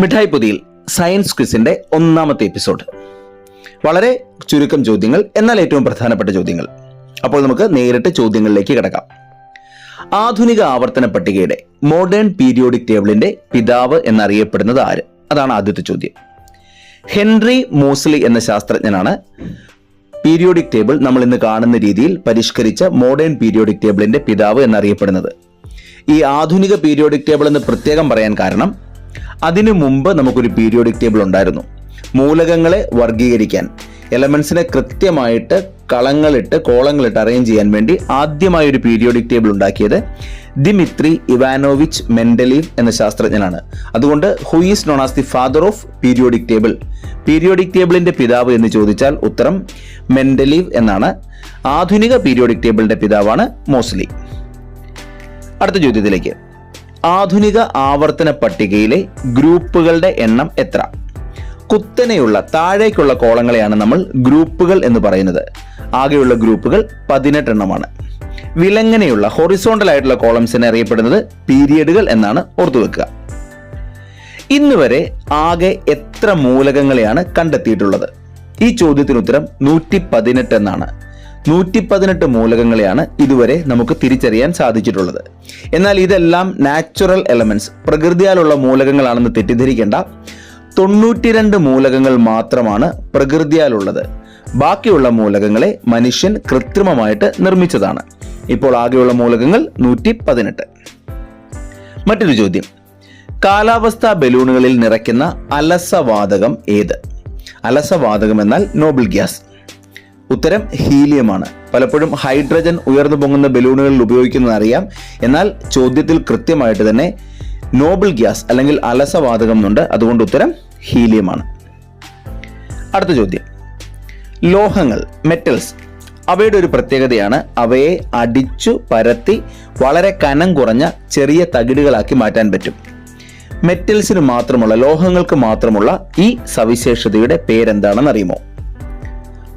മിഠായി പൊതിയിൽ സയൻസ് ക്വിസിന്റെ ഒന്നാമത്തെ എപ്പിസോഡ്. വളരെ ചുരുക്കം ചോദ്യങ്ങൾ എന്നാൽ ഏറ്റവും പ്രധാനപ്പെട്ട ചോദ്യങ്ങൾ. അപ്പോൾ നമുക്ക് നേരിട്ട് ചോദ്യങ്ങളിലേക്ക് കിടക്കാം. ആധുനിക ആവർത്തന പട്ടികയുടെ മോഡേൺ പീരിയോഡിക് ടേബിളിന്റെ പിതാവ് എന്നറിയപ്പെടുന്നത് ആര്? അതാണ് ആദ്യത്തെ ചോദ്യം. ഹെൻറി മോസ്ലി എന്ന ശാസ്ത്രജ്ഞനാണ് പീരിയോഡിക് ടേബിൾ നമ്മൾ ഇന്ന് കാണുന്ന രീതിയിൽ പരിഷ്കരിച്ച മോഡേൺ പീരിയോഡിക് ടേബിളിന്റെ പിതാവ് എന്നറിയപ്പെടുന്നത്. ഈ ആധുനിക പീരിയോഡിക് ടേബിൾ എന്ന് പ്രത്യേകം പറയാൻ കാരണം അതിനു മുമ്പ് നമുക്കൊരു പീരിയോഡിക് ടേബിൾ ഉണ്ടായിരുന്നു. മൂലകങ്ങളെ വർഗീകരിക്കാൻ എലമെന്റ്സിനെ കൃത്യമായിട്ട് കളങ്ങളിട്ട് കോളങ്ങളിട്ട് അറേഞ്ച് ചെയ്യാൻ വേണ്ടി ആദ്യമായി ഒരു പീരിയോഡിക് ടേബിൾ ഉണ്ടാക്കിയത് ദിമിത്രി ഇവാനോവിച്ച് മെൻഡലീവ് എന്ന ശാസ്ത്രജ്ഞനാണ്. അതുകൊണ്ട് who is known as the father of periodic table periodic ടേബിളിന്റെ പിതാവ് എന്ന് ചോദിച്ചാൽ ഉത്തരം മെൻഡലീവ് എന്നാണ്. ആധുനിക പീരിയോഡിക് ടേബിളിന്റെ പിതാവാണ് മോസ്ലി. അടുത്ത ചോദ്യത്തിലേക്ക്. ആധുനിക ആവർത്തന പട്ടികയിലെ ഗ്രൂപ്പുകളുടെ എണ്ണം എത്ര? കുത്തനെയുള്ള താഴേക്കുള്ള കോളങ്ങളെയാണ് നമ്മൾ ഗ്രൂപ്പുകൾ എന്ന് പറയുന്നത്. ആകെയുള്ള ഗ്രൂപ്പുകൾ പതിനെട്ടെണ്ണമാണ്. വിലങ്ങനെയുള്ള ഹൊറിസോണ്ടൽ ആയിട്ടുള്ള കോളംസിനെ അറിയപ്പെടുന്നത് പീരിയഡുകൾ എന്നാണ് ഓർത്തുവെക്കുക ഇന്ന് വരെ ആകെ എത്ര മൂലകങ്ങളെയാണ് കണ്ടെത്തിയിട്ടുള്ളത്? ഈ ചോദ്യത്തിന് ഉത്തരം നൂറ്റി പതിനെട്ട് എന്നാണ് നൂറ്റി പതിനെട്ട് മൂലകങ്ങളെയാണ് ഇതുവരെ നമുക്ക് തിരിച്ചറിയാൻ സാധിച്ചിട്ടുള്ളത്. എന്നാൽ ഇതെല്ലാം നാച്ചുറൽ എലമെന്റ്സ് പ്രകൃതിയാലുള്ള മൂലകങ്ങളാണെന്ന് തെറ്റിദ്ധരിക്കേണ്ട തൊണ്ണൂറ്റിരണ്ട് മൂലകങ്ങൾ മാത്രമാണ് പ്രകൃതിയാലുള്ളത്. ബാക്കിയുള്ള മൂലകങ്ങളെ മനുഷ്യൻ കൃത്രിമമായിട്ട് നിർമ്മിച്ചതാണ്. ഇപ്പോൾ ആകെയുള്ള മൂലകങ്ങൾ നൂറ്റി പതിനെട്ട് മറ്റൊരു ചോദ്യം. കാലാവസ്ഥാ ബലൂണുകളിൽ നിറയ്ക്കുന്ന അലസവാതകം ഏത്? അലസവാതകം എന്നാൽ നോബിൾ ഗ്യാസ് ഉത്തരം ഹീലിയമാണ്. പലപ്പോഴും ഹൈഡ്രജൻ ഉയർന്നു പൊങ്ങുന്ന ബലൂണുകളിൽ ഉപയോഗിക്കുന്നത് അറിയാം എന്നാൽ ചോദ്യത്തിൽ കൃത്യമായിട്ട് തന്നെ നോബിൾ ഗ്യാസ് അല്ലെങ്കിൽ അലസവാതകം എന്നുണ്ട് അതുകൊണ്ട് ഉത്തരം ഹീലിയമാണ്. അടുത്ത ചോദ്യം. ലോഹങ്ങൾ മെറ്റൽസ് അവയുടെ ഒരു പ്രത്യേകതയാണ്. അവയെ അടിച്ചു പരത്തി വളരെ കനം കുറഞ്ഞ ചെറിയ തകിടുകളാക്കി മാറ്റാൻ പറ്റും. മെറ്റൽസിന് മാത്രമുള്ള ലോഹങ്ങൾക്ക് മാത്രമുള്ള ഈ സവിശേഷതയുടെ പേരെന്താണെന്ന് അറിയുമോ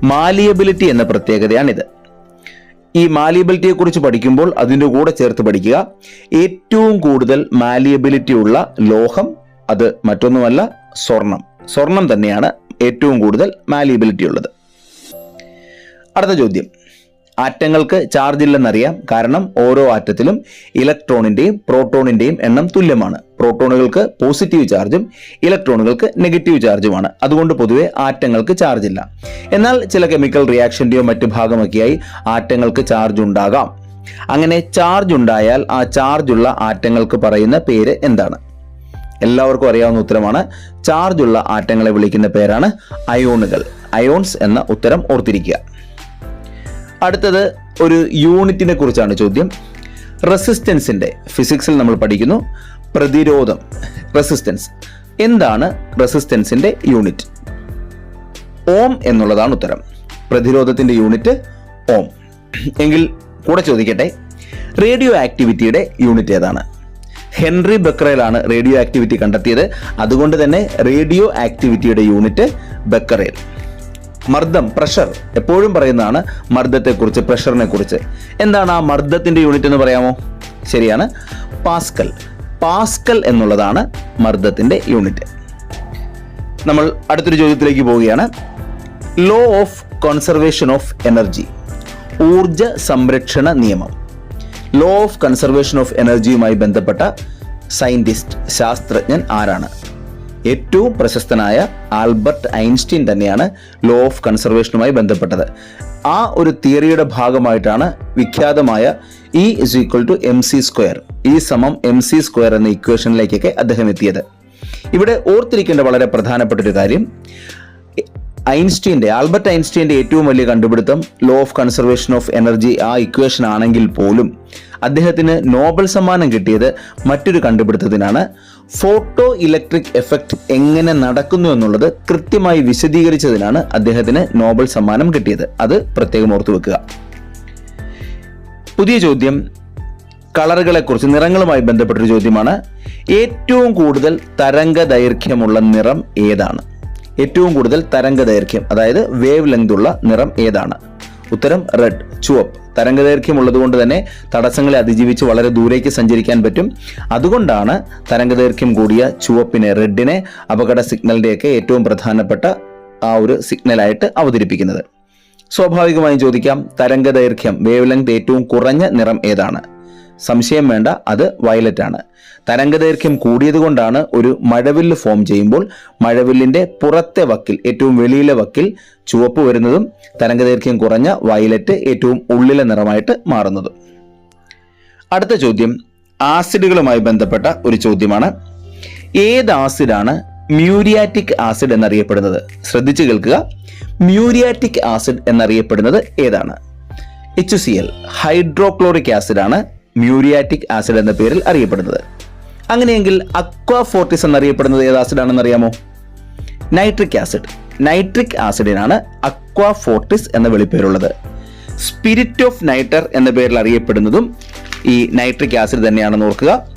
മാലിയബിലിറ്റി എന്ന പ്രത്യേകതയാണിത്. ഈ മാലിയബിലിറ്റിയെ കുറിച്ച് പഠിക്കുമ്പോൾ അതിന്റെ കൂടെ ചേർത്ത് പഠിക്കുക. ഏറ്റവും കൂടുതൽ മാലിയബിലിറ്റി ഉള്ള ലോഹം അത് മറ്റൊന്നുമല്ല സ്വർണം. സ്വർണം തന്നെയാണ് ഏറ്റവും കൂടുതൽ മാലിയബിലിറ്റി ഉള്ളത്. അടുത്ത ചോദ്യം. ആറ്റങ്ങൾക്ക് ചാർജ് ഇല്ലെന്നറിയാം. കാരണം ഓരോ ആറ്റത്തിലും ഇലക്ട്രോണിന്റെയും പ്രോട്ടോണിന്റെയും എണ്ണം തുല്യമാണ്. പ്രോട്ടോണുകൾക്ക് പോസിറ്റീവ് ചാർജും ഇലക്ട്രോണുകൾക്ക് നെഗറ്റീവ് ചാർജുമാണ്. അതുകൊണ്ട് പൊതുവെ ആറ്റങ്ങൾക്ക് ചാർജ് ഇല്ല. എന്നാൽ ചില കെമിക്കൽ റിയാക്ഷന്റെയോ മറ്റു ഭാഗമൊക്കെയായി ആറ്റങ്ങൾക്ക് ചാർജ് ഉണ്ടാകാം. അങ്ങനെ ചാർജ് ഉണ്ടായാൽ ആ ചാർജ് ഉള്ള ആറ്റങ്ങൾക്ക് പറയുന്ന പേര് എന്താണ്? എല്ലാവർക്കും അറിയാവുന്ന ഉത്തരമാണ്. ചാർജ് ഉള്ള ആറ്റങ്ങളെ വിളിക്കുന്ന പേരാണ് അയോണുകൾ. അയോൺസ് എന്ന ഉത്തരം ഓർത്തിരിക്കുക. അടുത്തത് ഒരു യൂണിറ്റിനെ കുറിച്ചാണ് ചോദ്യം. റെസിസ്റ്റൻസിന്റെ ഫിസിക്സിൽ നമ്മൾ പഠിക്കുന്നു. പ്രതിരോധം റെസിസ്റ്റൻസ് എന്താണ് റെസിസ്റ്റൻസിന്റെ യൂണിറ്റ് ഓം എന്നുള്ളതാണ് ഉത്തരം. പ്രതിരോധത്തിന്റെ യൂണിറ്റ് ഓം. എങ്കിൽ കൂടെ ചോദിക്കട്ടെ റേഡിയോ ആക്ടിവിറ്റിയുടെ യൂണിറ്റ് ഏതാണ്? ഹെൻറി ബക്കറേലാണ് റേഡിയോ ആക്ടിവിറ്റി കണ്ടെത്തിയത്. അതുകൊണ്ട് തന്നെ റേഡിയോ ആക്ടിവിറ്റിയുടെ യൂണിറ്റ് ബക്കറേൽ. മർദ്ദം പ്രഷർ എപ്പോഴും പറയുന്നതാണ് മർദ്ദത്തെക്കുറിച്ച് പ്രഷറിനെ കുറിച്ച്. എന്താണ് ആ മർദ്ദത്തിന്റെ യൂണിറ്റ് എന്ന് പറയാമോ? ശരിയാണ്. പാസ്കൽ പാസ്കൽ എന്നുള്ളതാണ് മർദ്ദത്തിന്റെ യൂണിറ്റ്. നമ്മൾ അടുത്തൊരു ചോദ്യത്തിലേക്ക് പോവുകയാണ്. Law of conservation of energy ഊർജ സംരക്ഷണ നിയമം. ലോ ഓഫ് കൺസർവേഷൻ ഓഫ് എനർജിയുമായി ബന്ധപ്പെട്ട സയന്റിസ്റ്റ് ശാസ്ത്രജ്ഞൻ ആരാണ്? ഏറ്റവും പ്രശസ്തനായ ആൽബർട്ട് ഐൻസ്റ്റീൻ തന്നെയാണ് ലോ ഓഫ് കൺസർവേഷനുമായി ബന്ധപ്പെട്ടത്. ആ ഒരു തിയറിയുടെ ഭാഗമായിട്ടാണ് വിഖ്യാതമായ E is equal to M C square E സമം എം സി സ്ക്വയർ എന്ന ഇക്വേഷനിലേക്കൊക്കെ അദ്ദേഹം എത്തിയത്. ഇവിടെ ഓർത്തിരിക്കേണ്ട വളരെ പ്രധാനപ്പെട്ട ഒരു കാര്യം ഐൻസ്റ്റീന്റെ ആൽബർട്ട് ഐൻസ്റ്റീന്റെ ഏറ്റവും വലിയ കണ്ടുപിടുത്തം law of conservation of energy ആ ഇക്വേഷൻ ആണെങ്കിൽ പോലും അദ്ദേഹത്തിന് നോബൽ സമ്മാനം കിട്ടിയത് മറ്റൊരു കണ്ടുപിടുത്തത്തിനാണ്. ഫോട്ടോ ഇലക്ട്രിക് എഫക്റ്റ് എങ്ങനെ നടക്കുന്നു എന്നുള്ളത് കൃത്യമായി വിശദീകരിച്ചതിനാണ് അദ്ദേഹത്തിന് നോബൽ സമ്മാനം കിട്ടിയത്. അത് പ്രത്യേകം ഓർത്തു വെക്കുക. പുതിയ ചോദ്യം കളറുകളെ കുറിച്ച് നിറങ്ങളുമായി ബന്ധപ്പെട്ടൊരു ചോദ്യമാണ്. ഏറ്റവും കൂടുതൽ തരംഗ ദൈർഘ്യമുള്ള നിറം ഏതാണ്? ഏറ്റവും കൂടുതൽ തരംഗ ദൈർഘ്യം അതായത് വേവ് ലെങ്ത് ഉള്ള നിറം ഏതാണ്? ഉത്തരം റെഡ് ചുവപ്പ്. തരംഗ ദൈർഘ്യമുള്ളത് ഉള്ളതുകൊണ്ട് തന്നെ തടസ്സങ്ങളെ അതിജീവിച്ച് വളരെ ദൂരേക്ക് സഞ്ചരിക്കാൻ പറ്റും. അതുകൊണ്ടാണ് തരംഗ ദൈർഘ്യം കൂടിയ ചുവപ്പിനെ റെഡിനെ അപകട സിഗ്നലിന്റെയൊക്കെ ഏറ്റവും പ്രധാനപ്പെട്ട ആ ഒരു സിഗ്നലായിട്ട് അവതരിപ്പിക്കുന്നത്. സ്വാഭാവികമായും ചോദിക്കാം തരംഗ ദൈർഘ്യം വേവ് ലെങ്ത് ഏറ്റവും കുറഞ്ഞ നിറം ഏതാണ്? സംശയം വേണ്ട അത് വയലറ്റ് ആണ് തരംഗദൈർഘ്യം കൂടിയതുകൊണ്ടാണ് ഒരു മഴവില്ല് ഫോം ചെയ്യുമ്പോൾ മഴവില്ലിന്റെ പുറത്തെ വക്കിൽ ഏറ്റവും വെളിയിലെ വക്കിൽ ചുവപ്പ് വരുന്നതും തരംഗദൈർഘ്യം കുറഞ്ഞ വയലറ്റ് ഏറ്റവും ഉള്ളിലെ നിറമായിട്ട് മാറുന്നതും. അടുത്ത ചോദ്യം ആസിഡുകളുമായി ബന്ധപ്പെട്ട ഒരു ചോദ്യമാണ്. ഏത് ആസിഡാണ് മ്യൂരിയാറ്റിക് ആസിഡ് എന്നറിയപ്പെടുന്നത്? ശ്രദ്ധിച്ചു കേൾക്കുക. മ്യൂരിയാറ്റിക് ആസിഡ് എന്നറിയപ്പെടുന്നത് ഏതാണ്? H C L hydrochloric acid ആണ് മ്യൂരിയാറ്റിക് ആസിഡ് എന്ന പേരിൽ അറിയപ്പെടുന്നത്. അങ്ങനെയെങ്കിൽ അക്വാ ഫോർട്ടിസ് എന്നറിയപ്പെടുന്നത് ഏത് ആസിഡാണെന്ന് അറിയാമോ? നൈട്രിക് ആസിഡ് നൈട്രിക് ആസിഡിനാണ് അക്വാ ഫോർട്ടിസ് എന്ന വെളിപ്പേരുള്ളത്. സ്പിരിറ്റ് ഓഫ് നൈറ്റർ എന്ന പേരിൽ അറിയപ്പെടുന്നതും ഈ നൈട്രിക് ആസിഡ് തന്നെയാണെന്ന് ഓർക്കുക.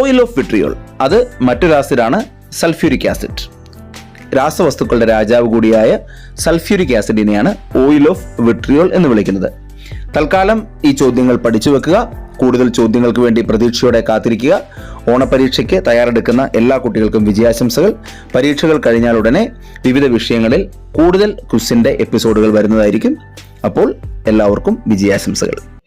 ഓയിൽ ഓഫ് വിട്രിയോൾ അത് മറ്റൊരു ആസിഡാണ് സൾഫ്യൂരിക് ആസിഡ് രാസവസ്തുക്കളുടെ രാജാവ് കൂടിയായ സൾഫ്യൂരിക് ആസിഡിനെയാണ് ഓയിൽ ഓഫ് വിട്രിയോൾ എന്ന് വിളിക്കുന്നത്. തൽക്കാലം ഈ ചോദ്യങ്ങൾ പഠിച്ചു വെക്കുക. കൂടുതൽ ചോദ്യങ്ങൾക്ക് വേണ്ടി പ്രതീക്ഷയോടെ കാത്തിരിക്കുക. ഓണപരീക്ഷയ്ക്ക് തയ്യാറെടുക്കുന്ന എല്ലാ കുട്ടികൾക്കും വിജയാശംസകൾ. പരീക്ഷകൾ കഴിഞ്ഞാൽ ഉടനെ വിവിധ വിഷയങ്ങളിൽ കൂടുതൽ ക്വിസിന്റെ എപ്പിസോഡുകൾ വരുന്നതായിരിക്കും. അപ്പോൾ എല്ലാവർക്കും വിജയാശംസകൾ.